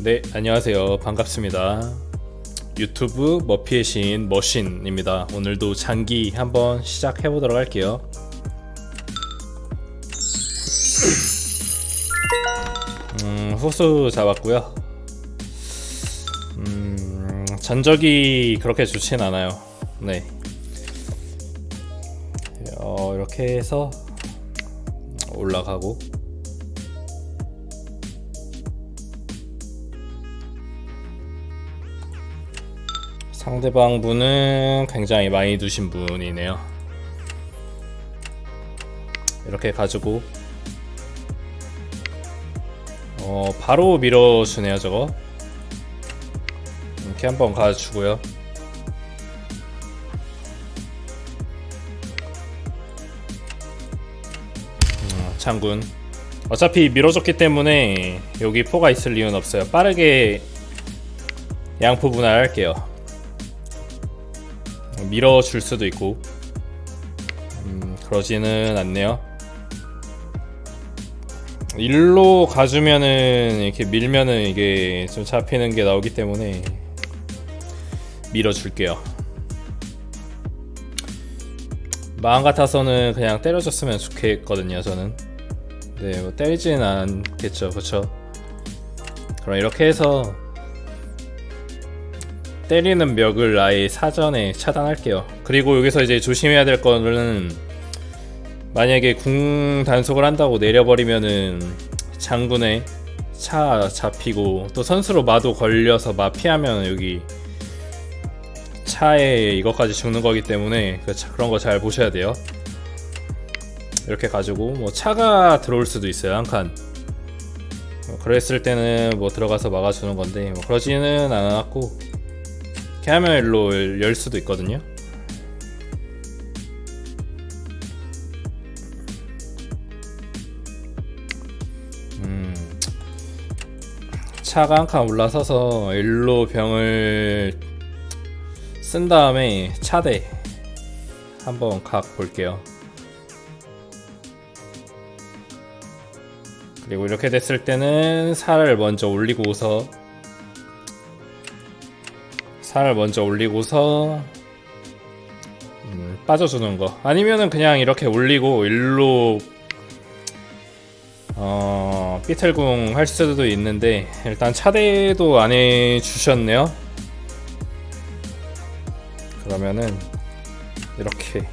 네, 안녕하세요. 반갑습니다. 유튜브 머피의 신 머신입니다. 오늘도 장기 한번 시작해 보도록 할게요. 음, 호수 잡았고요. 음, 전적이 그렇게 좋진 않아요. 네. 어, 이렇게 해서 올라가고 상대방 분은 굉장히 많이 두신 분이네요. 이렇게 가지고 어 바로 밀어주네요 저거. 이렇게 한번 가주고요. 음, 장군. 어차피 밀어줬기 때문에 여기 포가 있을 이유는 없어요. 빠르게 양포 분할할게요. 밀어줄 수도 있고. 음, 그러지는 않네요. 일로 가주면은 이렇게 밀면은 이게 좀 잡히는 게 나오기 때문에 밀어줄게요. 마음 같아서는 그냥 때려줬으면 좋겠거든요 저는. 네, 뭐 때리지는 않겠죠 그쵸? 그럼 이렇게 해서 때리는 멱을 아예 사전에 차단할게요. 그리고 여기서 이제 조심해야 될 거는 만약에 궁 단속을 한다고 내려버리면은 장군의 차 잡히고 또 선수로 마도 걸려서 마 피하면 여기 차에 이것까지 죽는 거기 때문에 그 차- 그런 거 잘 보셔야 돼요. 이렇게 가지고 뭐 차가 들어올 수도 있어요 한 칸. 뭐 그랬을 때는 뭐 들어가서 막아주는 건데 뭐 그러지는 않았고 일로 열 수도 있거든요. 음, 차가 한 칸 올라서서 일로 병을 쓴 다음에 차대 한번 각 볼게요. 그리고 이렇게 됐을 때는 살을 먼저 올리고서 살을 먼저 올리고서 음, 빠져주는 거. 아니면은 그냥 이렇게 올리고 일로 어 삐틀궁 할 수도 있는데 일단 차대도 안 해주셨네요. 그러면은 이렇게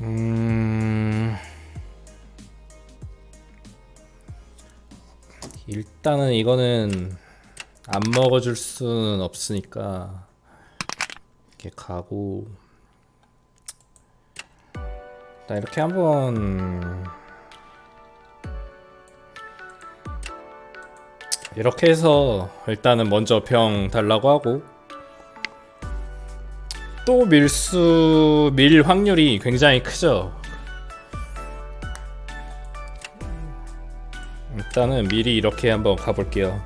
음... 일단은 이거는 안 먹어줄 수는 없으니까 이렇게 가고. 일단 이렇게 한번 이렇게 해서 일단은 먼저 병 달라고 하고 또 밀수 밀 확률이 굉장히 크죠. 일단은 미리 이렇게 한번 가볼게요.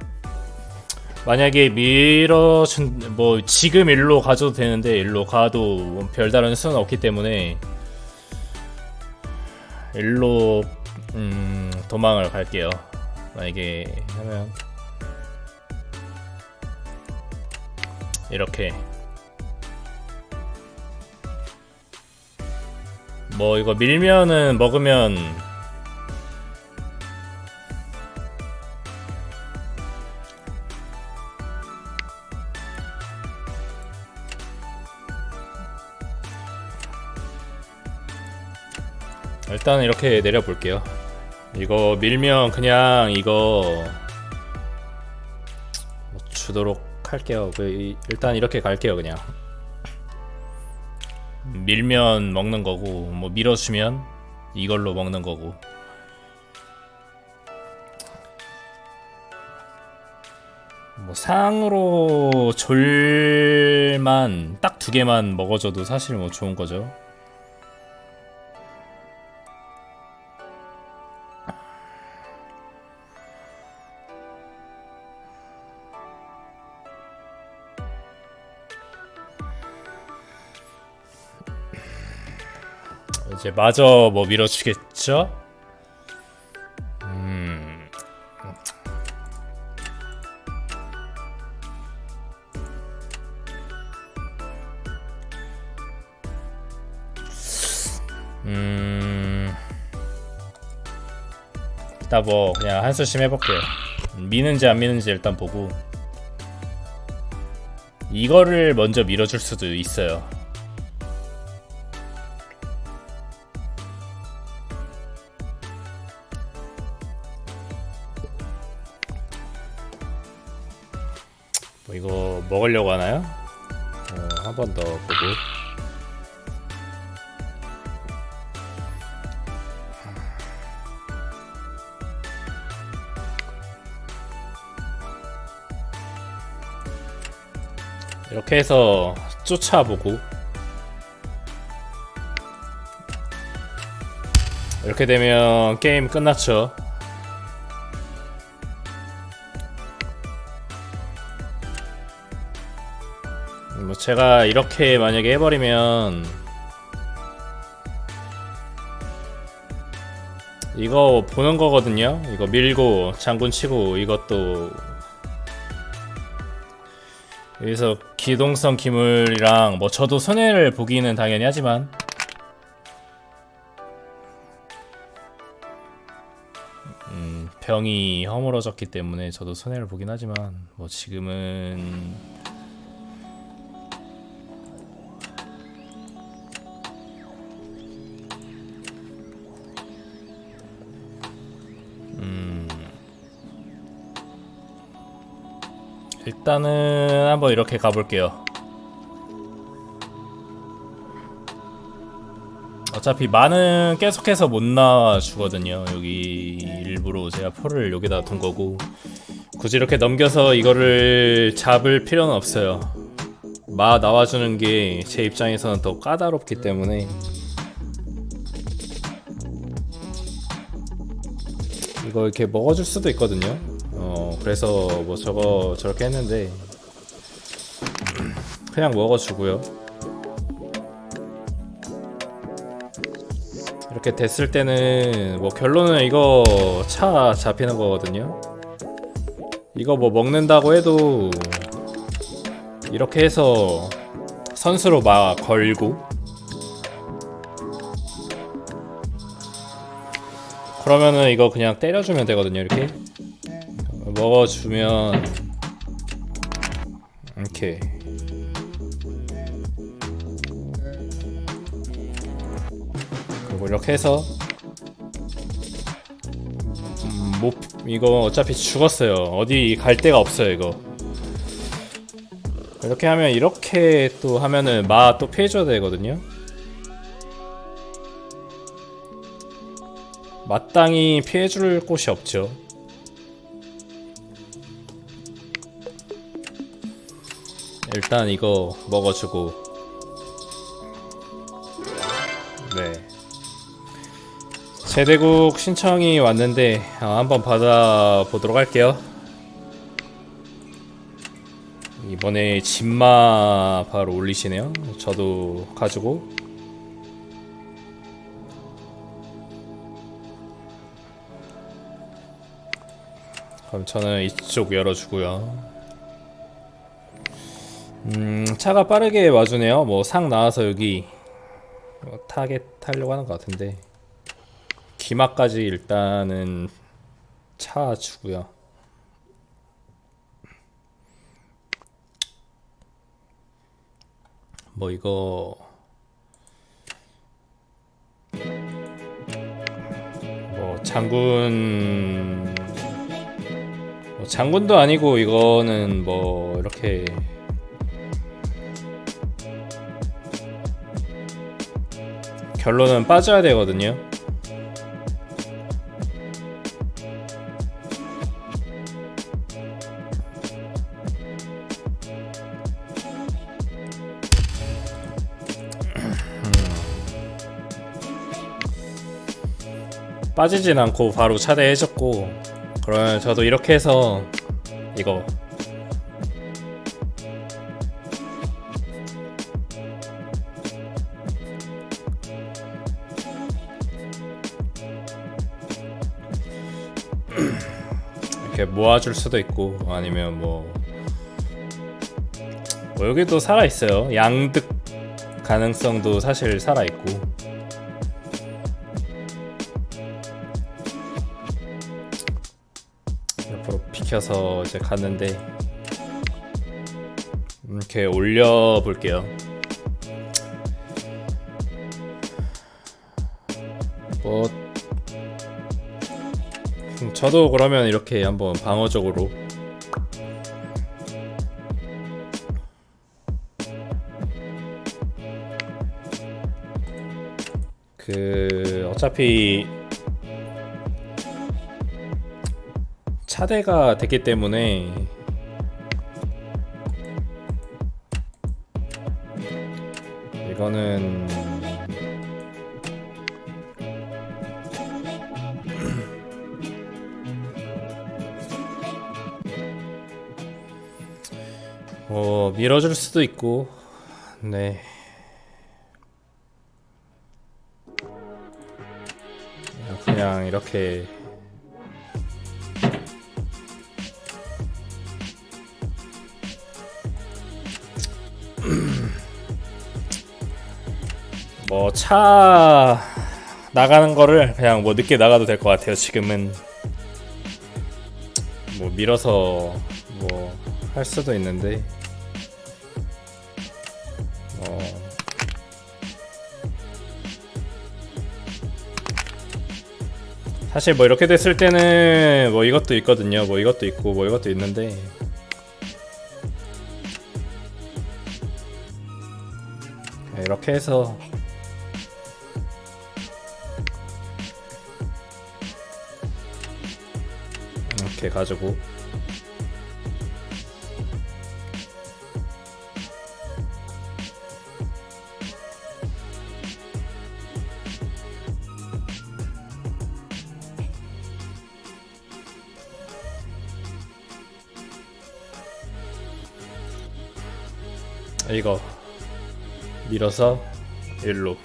만약에 밀어준 뭐 지금 일로 가줘도 되는데 일로 가도 뭐 별다른 수는 없기 때문에 일로 음, 도망을 갈게요. 만약에 하면 이렇게 뭐 이거 밀면은 먹으면 일단 이렇게 내려볼게요. 이거 밀면 그냥 이거 뭐 주도록 할게요. 그 이- 일단 이렇게 갈게요, 그냥. 밀면 먹는 거고 뭐 밀어주면 이걸로 먹는 거고 뭐 상으로 졸만 딱 두 개만 먹어줘도 사실 뭐 좋은 거죠. 이제 마저 뭐 밀어주겠죠? 음. 음. 일단 뭐 그냥 한수심 해볼게요. 미는지 안 미는지 일단 보고 이거를 먼저 밀어줄 수도 있어요. 뭐 이거 먹으려고 하나요? 어, 한 번 더 보고 이렇게 해서 쫓아보고 이렇게 되면 게임 끝났죠. 제가 이렇게 만약에 해버리면 이거 보는 거거든요. 이거 밀고 장군 치고 이것도 여기서 기동성 기물이랑 뭐 저도 손해를 보기는 당연히 하지만 음, 병이 허물어졌기 때문에 저도 손해를 보긴 하지만 뭐 지금은 일단은 한번 이렇게 가볼게요. 어차피 많은 계속해서 못 나와주거든요. 여기 일부러 제가 포를 여기다 둔 거고 굳이 이렇게 넘겨서 이거를 잡을 필요는 없어요. 마 나와주는 게 제 입장에서는 더 까다롭기 때문에 이거 이렇게 먹어줄 수도 있거든요. 어 그래서 뭐 저거 저렇게 했는데 그냥 먹어주고요. 이렇게 됐을 때는 뭐 결론은 이거 차 잡히는 거거든요. 이거 뭐 먹는다고 해도 이렇게 해서 선수로 막 걸고 그러면은 이거 그냥 때려주면 되거든요 이렇게 먹어주면 이렇게. 그리고 이렇게 해서 음, 못 이거 어차피 죽었어요. 어디 갈 데가 없어요 이거. 이렇게 하면 이렇게 또 하면은 마 또 피해줘야 되거든요. 마땅히 피해줄 곳이 없죠 일단 이거 먹어주고. 네. 제대국 신청이 왔는데 어, 한번 받아보도록 할게요. 이번에 진마 바로 올리시네요. 저도 가지고. 그럼 저는 이쪽 열어주고요 음, 차가 빠르게 와주네요. 뭐 상 나와서 여기 뭐 타겟 타려고 하는 것 같은데 기마까지 일단은 차 주고요. 뭐 이거 뭐 장군 뭐 장군도 아니고 이거는 뭐 이렇게 결론은 빠져야 되거든요. 빠지진 않고 바로 차대해줬고 그러면 저도 이렇게 해서 이거 모아줄 수도 있고 아니면 뭐, 뭐 여기도 살아 있어요. 양득 가능성도 사실 살아 있고. 옆으로 비켜서 이제 갔는데 이렇게 올려 볼게요. 뭐 음, 저도 그러면 이렇게 한번 방어적으로. 그 어차피 차대가 됐기 때문에 이거는 뭐 밀어줄 수도 있고 네. 그냥 이렇게. 뭐 차 나가는 거를 그냥 뭐 늦게 나가도 될 것 같아요 지금은. 뭐 밀어서 뭐 할 수도 있는데 사실 뭐 이렇게 됐을 때는 뭐 이것도 있거든요. 뭐 이것도 있고 뭐 이것도 있는데. 이렇게 해서. 이렇게 가지고 이거 밀어서 일로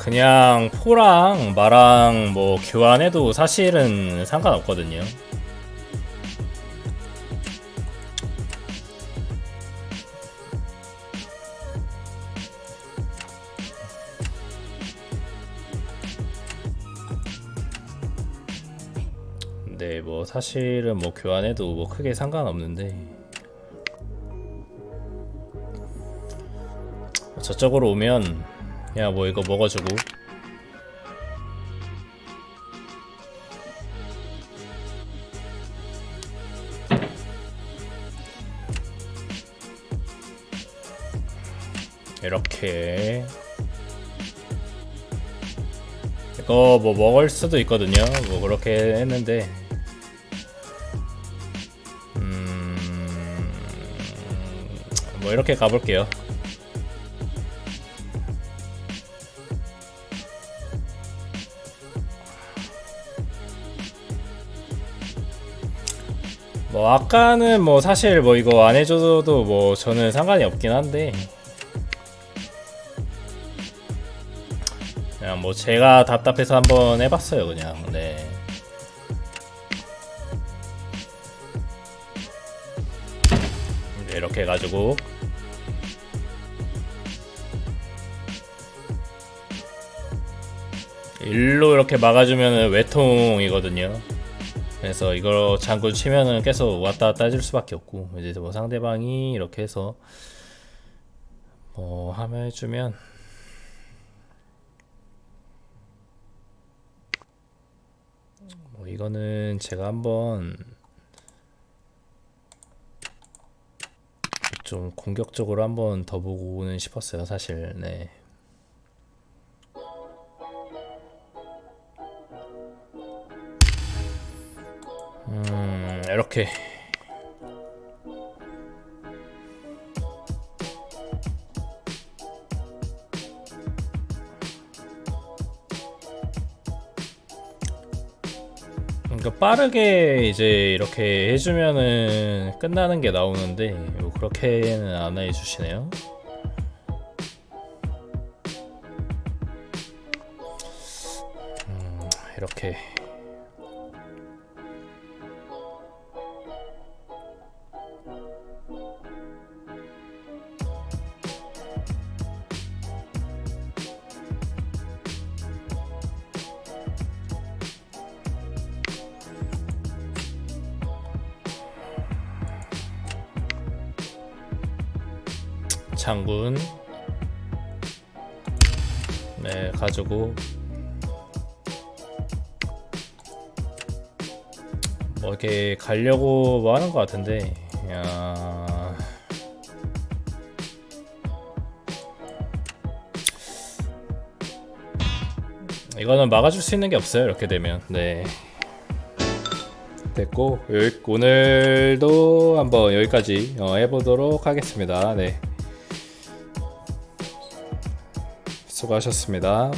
그냥 포랑 마랑 뭐 교환해도 사실은 상관없거든요. 네, 뭐 사실은 뭐 교환해도 뭐 크게 상관없는데 저쪽으로 오면 야 뭐 이거 먹어주고. 이렇게. 이거 뭐 먹을 수도 있거든요. 뭐 그렇게 했는데. 음 뭐 이렇게 가볼게요 뭐 아까는 뭐 사실 뭐 이거 안 해줘도 뭐 저는 상관이 없긴 한데. 그냥 뭐 제가 답답해서 한번 해봤어요 그냥. 네. 이렇게 해가지고. 일로 이렇게 막아주면은 외통이거든요 그래서 이거 장군 치면은 계속 왔다 갔다 해줄 수밖에 없고 이제 뭐 상대방이 이렇게 해서 뭐 하면 해주면 뭐 이거는 제가 한번 좀 공격적으로 한번 더 보고는 싶었어요 사실 네. 음, 이렇게 그러니까 빠르게 이제 이렇게 해주면은 끝나는 게 나오는데 뭐 그렇게는 안 해주시네요. 음, 이렇게 이렇게 가려고 뭐 하는 것 같은데 야. 이거는 막아줄 수 있는 게 없어요 이렇게 되면. 네. 됐고 오늘도 한번 여기까지 어, 해보도록 하겠습니다. 네. 수고하셨습니다.